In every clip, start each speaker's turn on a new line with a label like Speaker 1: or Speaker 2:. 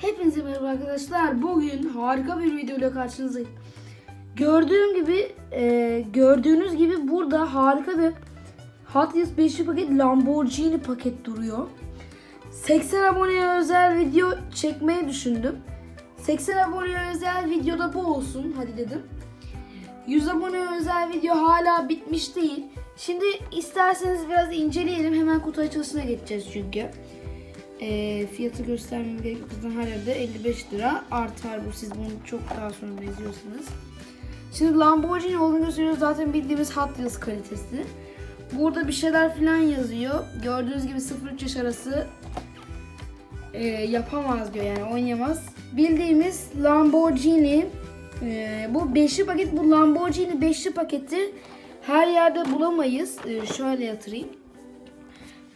Speaker 1: Hepinize merhaba arkadaşlar. Bugün harika bir video ile karşınızdayım. Gördüğüm gibi, e, gördüğünüz gibi burada harika bir Hot Wheels 5'li paket Lamborghini paket duruyor. 80 aboneye özel video çekmeyi düşündüm. 80 aboneye özel videoda bu olsun hadi dedim. 100 abone özel video hala bitmiş değil. Şimdi isterseniz biraz inceleyelim. Hemen kutu açılışına geçeceğiz çünkü. E, fiyatı göstermem gerek yok. Her yerde 55 lira artar bu. Siz bunu çok daha sonra izliyorsanız. Şimdi Lamborghini olduğunu gösteriyor. Zaten bildiğimiz Hot Wheels kalitesi. Burada bir şeyler falan yazıyor. Gördüğünüz gibi 0-3 yaş arası e, yapamaz diyor yani oynayamaz. Bildiğimiz Lamborghini e, bu beşli paket bu Lamborghini beşli paketi her yerde bulamayız. E, şöyle yatırayım.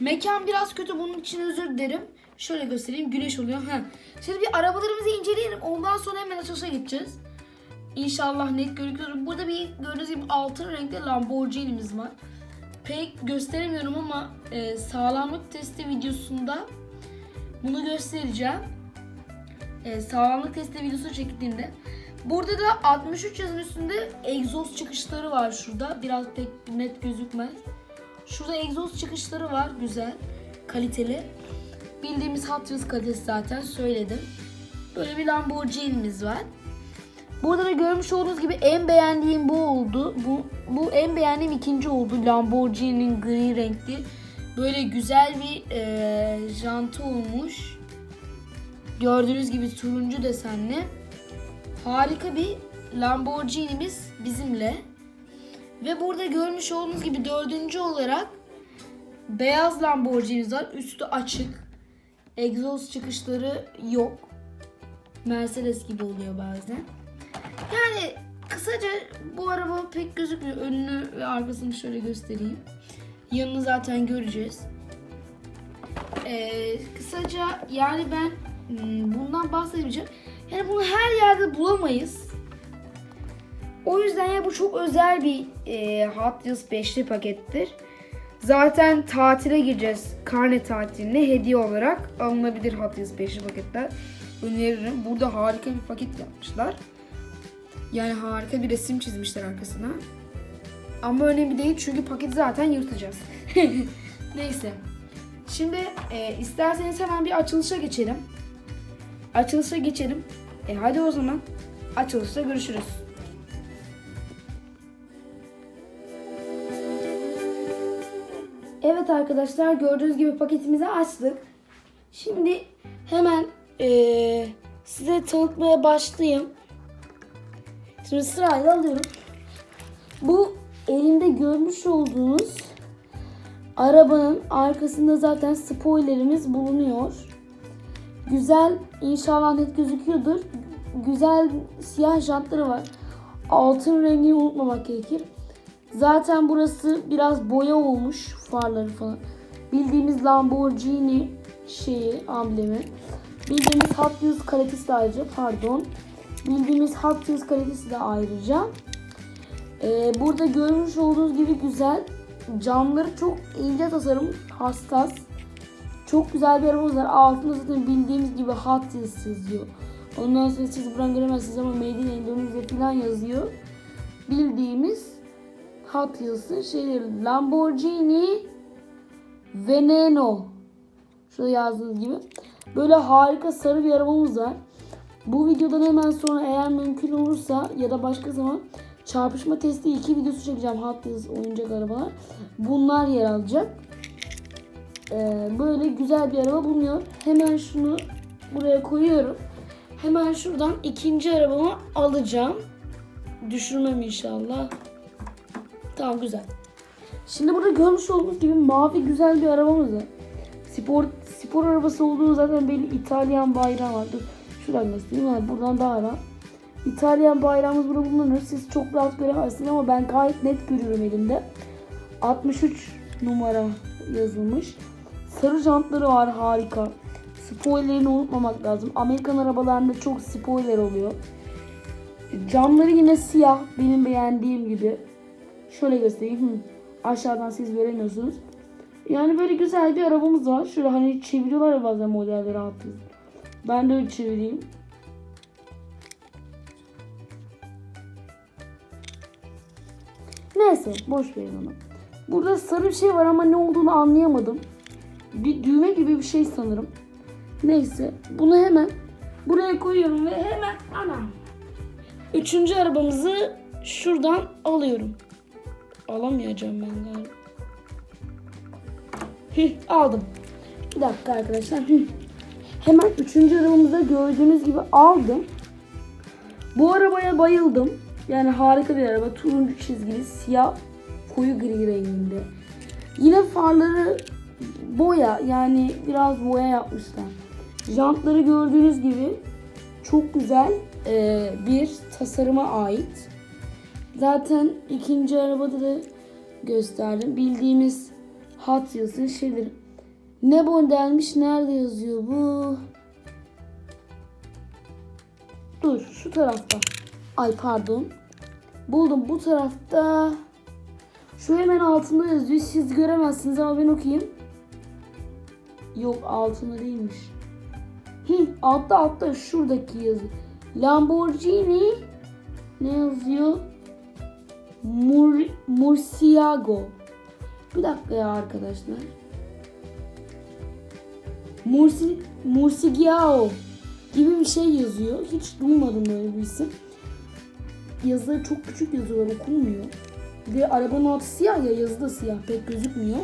Speaker 1: Mekan biraz kötü bunun için özür dilerim. Şöyle göstereyim güneş oluyor. Heh. Şimdi bir arabalarımızı inceleyelim. Ondan sonra hemen açılışa gideceğiz. İnşallah net görünüyor. Burada bir gördüğünüz gibi altın renkli Lamborghini'miz var. Pek gösteremiyorum ama e, sağlamlık testi videosunda bunu göstereceğim. E, sağlamlık testi videosu çektiğimde. Burada da 63 yazın üstünde egzoz çıkışları var şurada. Biraz pek net gözükmez. Şurada egzoz çıkışları var güzel, kaliteli. Bildiğimiz Hot Wheels kalitesi zaten söyledim. Böyle bir Lamborghini'miz var. Burada da görmüş olduğunuz gibi en beğendiğim bu oldu. Bu, bu en beğendiğim ikinci oldu. Lamborghini'nin gri renkli. Böyle güzel bir e, jantı olmuş. Gördüğünüz gibi turuncu desenli. Harika bir Lamborghini'miz bizimle. Ve burada görmüş olduğunuz gibi dördüncü olarak beyaz Lamborghini'miz var. Üstü açık. Egzoz çıkışları yok. Mercedes gibi oluyor bazen. Yani kısaca bu araba pek gözükmüyor. Önünü ve arkasını şöyle göstereyim. Yanını zaten göreceğiz. Ee, kısaca yani ben hmm, bundan bahsedeceğim. Yani bunu her yerde bulamayız. O yüzden ya bu çok özel bir e, Hot Wheels 5'li pakettir. Zaten tatile gireceğiz. Karne tatiline hediye olarak alınabilir Hot Wheels 5'li paketler. Öneririm. Burada harika bir paket yapmışlar. Yani harika bir resim çizmişler arkasına. Ama önemli değil çünkü paketi zaten yırtacağız. Neyse. Şimdi e, isterseniz hemen bir açılışa geçelim. Açılışa geçelim. E hadi o zaman açılışta görüşürüz. Evet arkadaşlar gördüğünüz gibi paketimizi açtık. Şimdi hemen eee, size tanıtmaya başlayayım. Şimdi sırayla alıyorum. Bu elimde görmüş olduğunuz arabanın arkasında zaten spoilerimiz bulunuyor. Güzel inşallah net gözüküyordur. Güzel siyah jantları var. Altın rengini unutmamak gerekir. Zaten burası biraz boya olmuş farları falan. Bildiğimiz Lamborghini şeyi, amblemi. Bildiğimiz Hot Wheels kalitesi de ayrıca pardon. Bildiğimiz Hot Wheels kalitesi de ayrıca. Ee, burada görmüş olduğunuz gibi güzel. Camları çok ince tasarım, hassas. Çok güzel bir arabamız var. Altında zaten bildiğimiz gibi Hot Wheels yazıyor. Ondan sonra siz buradan göremezsiniz ama Made in Indonesia falan yazıyor. Bildiğimiz Hot Wheels'ın şeyleri Lamborghini Veneno. Şurada yazdığınız gibi. Böyle harika sarı bir arabamız var. Bu videodan hemen sonra eğer mümkün olursa ya da başka zaman çarpışma testi iki videosu çekeceğim Hot Wheels oyuncak arabalar. Bunlar yer alacak. Ee, böyle güzel bir araba bulunuyor. Hemen şunu buraya koyuyorum. Hemen şuradan ikinci arabamı alacağım. Düşürmem inşallah. Tamam güzel. Şimdi burada görmüş olduğunuz gibi mavi güzel bir arabamız var. Spor spor arabası olduğu zaten belli İtalyan bayrağı var. Şuradan göstereyim. Yani buradan daha rahat. İtalyan bayrağımız burada bulunur. Siz çok rahat göremezsiniz ama ben gayet net görüyorum elimde. 63 numara yazılmış. Sarı jantları var harika. Spoilerini unutmamak lazım. Amerikan arabalarında çok spoiler oluyor. Camları yine siyah benim beğendiğim gibi. Şöyle göstereyim. Hı. Aşağıdan siz göremiyorsunuz. Yani böyle güzel bir arabamız var. Şöyle hani çeviriyorlar ya bazen modelleri altı. Ben de öyle çevireyim. Neyse boş verin onu. Burada sarı bir şey var ama ne olduğunu anlayamadım. Bir düğme gibi bir şey sanırım. Neyse bunu hemen buraya koyuyorum ve hemen anam. Üçüncü arabamızı şuradan alıyorum. Alamayacağım ben galiba. Aldım. Bir dakika arkadaşlar. Hemen üçüncü arabamıza gördüğünüz gibi aldım. Bu arabaya bayıldım. Yani harika bir araba. Turuncu çizgili, siyah, koyu gri renginde. Yine farları boya yani biraz boya yapmışlar. Jantları gördüğünüz gibi çok güzel bir tasarıma ait. Zaten ikinci arabada da gösterdim. Bildiğimiz Hot Wheels'ın şeyleri. Ne modelmiş? Nerede yazıyor bu? Dur şu tarafta. Ay pardon. Buldum bu tarafta. Şu hemen altında yazıyor. Siz göremezsiniz ama ben okuyayım. Yok altında değilmiş. Hı, altta altta şuradaki yazı. Lamborghini ne yazıyor? Mur Murcielago. Bir dakika ya arkadaşlar. Mursi Murcielago gibi bir şey yazıyor. Hiç duymadım böyle bir isim. Yazıları çok küçük yazıyorlar okunmuyor. Ve arabanın altı siyah ya yazı da siyah pek gözükmüyor.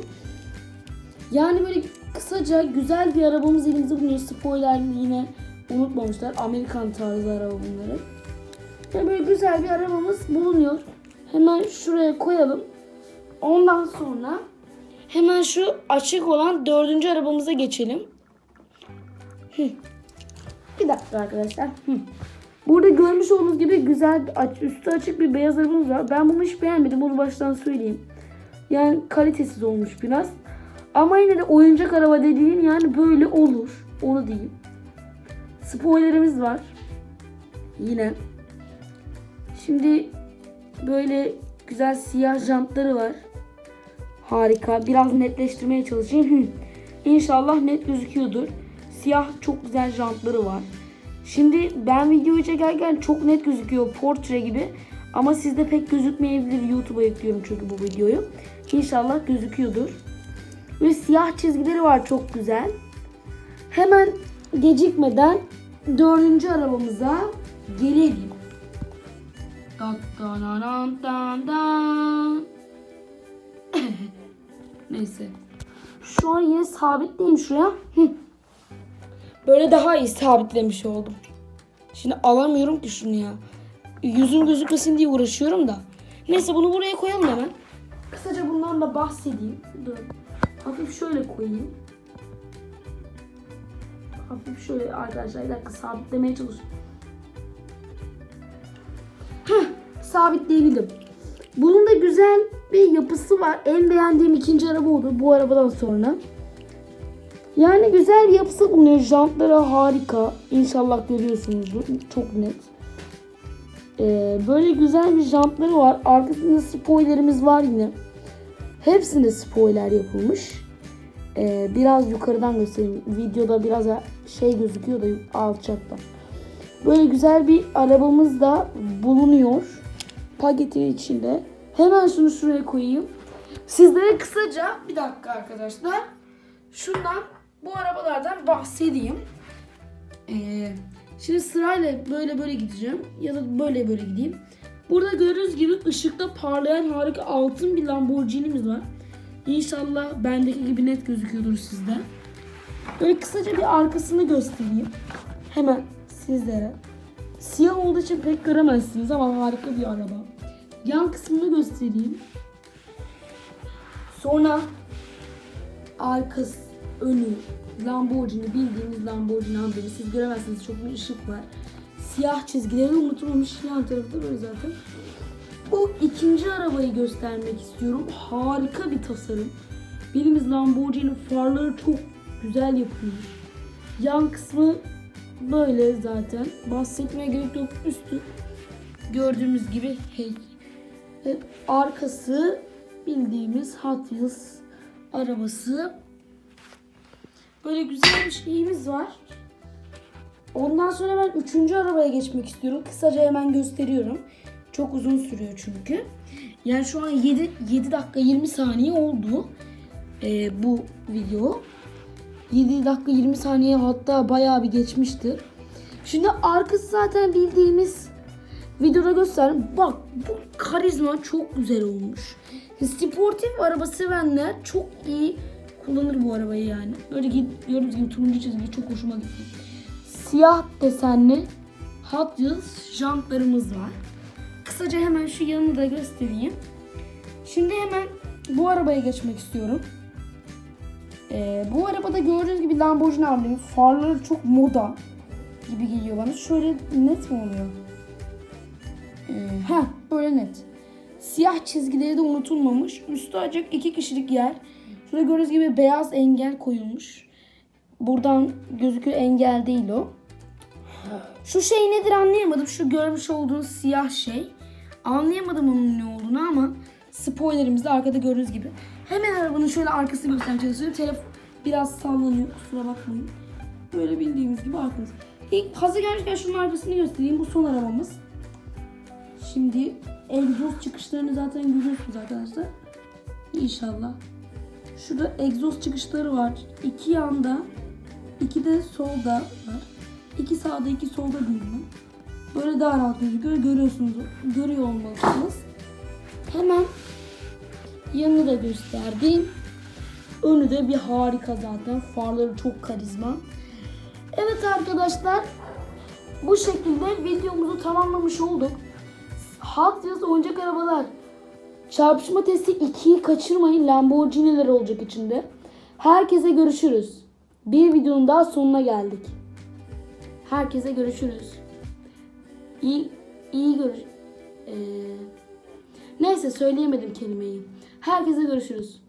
Speaker 1: Yani böyle kısaca güzel bir arabamız elimizde bulunuyor. Spoiler yine unutmamışlar. Amerikan tarzı araba bunları. Yani böyle güzel bir arabamız bulunuyor. Hemen şuraya koyalım. Ondan sonra hemen şu açık olan dördüncü arabamıza geçelim. Bir dakika arkadaşlar. Burada görmüş olduğunuz gibi güzel üstü açık bir beyaz arabamız var. Ben bunu hiç beğenmedim. Bunu baştan söyleyeyim. Yani kalitesiz olmuş biraz. Ama yine de oyuncak araba dediğin yani böyle olur. Onu diyeyim. Spoilerimiz var. Yine. Şimdi böyle güzel siyah jantları var. Harika. Biraz netleştirmeye çalışayım. İnşallah net gözüküyordur. Siyah çok güzel jantları var. Şimdi ben videoyu çekerken çok net gözüküyor portre gibi. Ama sizde pek gözükmeyebilir. YouTube'a yüklüyorum çünkü bu videoyu. İnşallah gözüküyordur. Ve siyah çizgileri var çok güzel. Hemen gecikmeden dördüncü arabamıza gelelim. Dan dan dan dan dan. Neyse. Şu an yine sabitleyeyim şuraya. Böyle daha iyi sabitlemiş oldum. Şimdi alamıyorum ki şunu ya. Yüzüm gözükmesin diye uğraşıyorum da. Neyse bunu buraya koyalım hemen. Kısaca bundan da bahsedeyim. Dur. Hafif şöyle koyayım. Hafif şöyle arkadaşlar bir dakika sabitlemeye çalışıyorum. Sabitleyebildim. Bunun da güzel bir yapısı var. En beğendiğim ikinci araba oldu bu arabadan sonra. Yani güzel bir yapısı bulunuyor. Jantları harika. İnşallah görüyorsunuzdur. Çok net. Ee, böyle güzel bir jantları var. Arkasında spoilerimiz var yine. Hepsinde spoiler yapılmış. Ee, biraz yukarıdan göstereyim. Videoda biraz şey gözüküyor da alçakta. Böyle güzel bir arabamız da bulunuyor. Paketin içinde. Hemen şunu şuraya koyayım. Sizlere kısaca bir dakika arkadaşlar. Şundan bu arabalardan bahsedeyim. Ee, şimdi sırayla böyle böyle gideceğim ya da böyle böyle gideyim. Burada gördüğünüz gibi ışıkta parlayan harika altın bir Lamborghini'miz var. İnşallah bendeki gibi net gözüküyordur sizde. Böyle kısaca bir arkasını göstereyim. Hemen sizlere. Siyah olduğu için pek göremezsiniz ama harika bir araba. Yan kısmını göstereyim. Sonra arkası, önü, Lamborghini bildiğiniz Lamborghini amblemi. Siz göremezsiniz çok bir ışık var. Siyah çizgileri unutulmamış yan tarafı da böyle zaten. Bu ikinci arabayı göstermek istiyorum. Harika bir tasarım. Bildiğimiz Lamborghini farları çok güzel yapılmış. Yan kısmı böyle zaten. Bahsetmeye gerek yok. Üstü gördüğümüz gibi hey. Ve arkası bildiğimiz Hot Wheels arabası. Böyle güzel bir şeyimiz var. Ondan sonra ben üçüncü arabaya geçmek istiyorum. Kısaca hemen gösteriyorum. Çok uzun sürüyor çünkü. Yani şu an 7, 7 dakika 20 saniye oldu e, bu video. 7 dakika 20 saniye hatta bayağı bir geçmiştir. Şimdi arkası zaten bildiğimiz videoda gösterdim. Bak bu karizma çok güzel olmuş. Sportif araba sevenler çok iyi kullanır bu arabayı yani. Böyle gördüğünüz gibi turuncu çizgi çok hoşuma gitti. Siyah desenli Hot Wheels jantlarımız var. Kısaca hemen şu yanını da göstereyim. Şimdi hemen bu arabaya geçmek istiyorum. Ee, bu arabada gördüğünüz gibi Lamborghini amblemi. Farları çok moda gibi geliyor bana. Şöyle net mi oluyor? Ee, ha böyle net. Siyah çizgileri de unutulmamış. Üstü açık iki kişilik yer. Şurada gördüğünüz gibi beyaz engel koyulmuş. Buradan gözüküyor engel değil o. Şu şey nedir anlayamadım. Şu görmüş olduğunuz siyah şey. Anlayamadım onun ne olduğunu ama spoilerimiz de arkada gördüğünüz gibi. Hemen arabanın şöyle arkasını göstermeye çalışıyorum. Telefon biraz sallanıyor kusura bakmayın. Böyle bildiğimiz gibi arkamız. İlk hazır gelmişken şunun arkasını göstereyim. Bu son arabamız. Şimdi egzoz çıkışlarını zaten görüyorsunuz arkadaşlar. İnşallah. Şurada egzoz çıkışları var. İki yanda, iki de solda var. İki sağda, iki solda ben. Böyle daha rahat gözüküyor. Görüyorsunuz, görüyor olmalısınız. Hemen yanını da gösterdim. Önü de bir harika zaten. Farları çok karizma. Evet arkadaşlar. Bu şekilde videomuzu tamamlamış olduk. Hot Wheels oyuncak arabalar. Çarpışma testi 2'yi kaçırmayın. Lamborghini'ler olacak içinde. Herkese görüşürüz. Bir videonun daha sonuna geldik. Herkese görüşürüz. İyi, iyi görüş... Ee, neyse söyleyemedim kelimeyi. Herkese görüşürüz.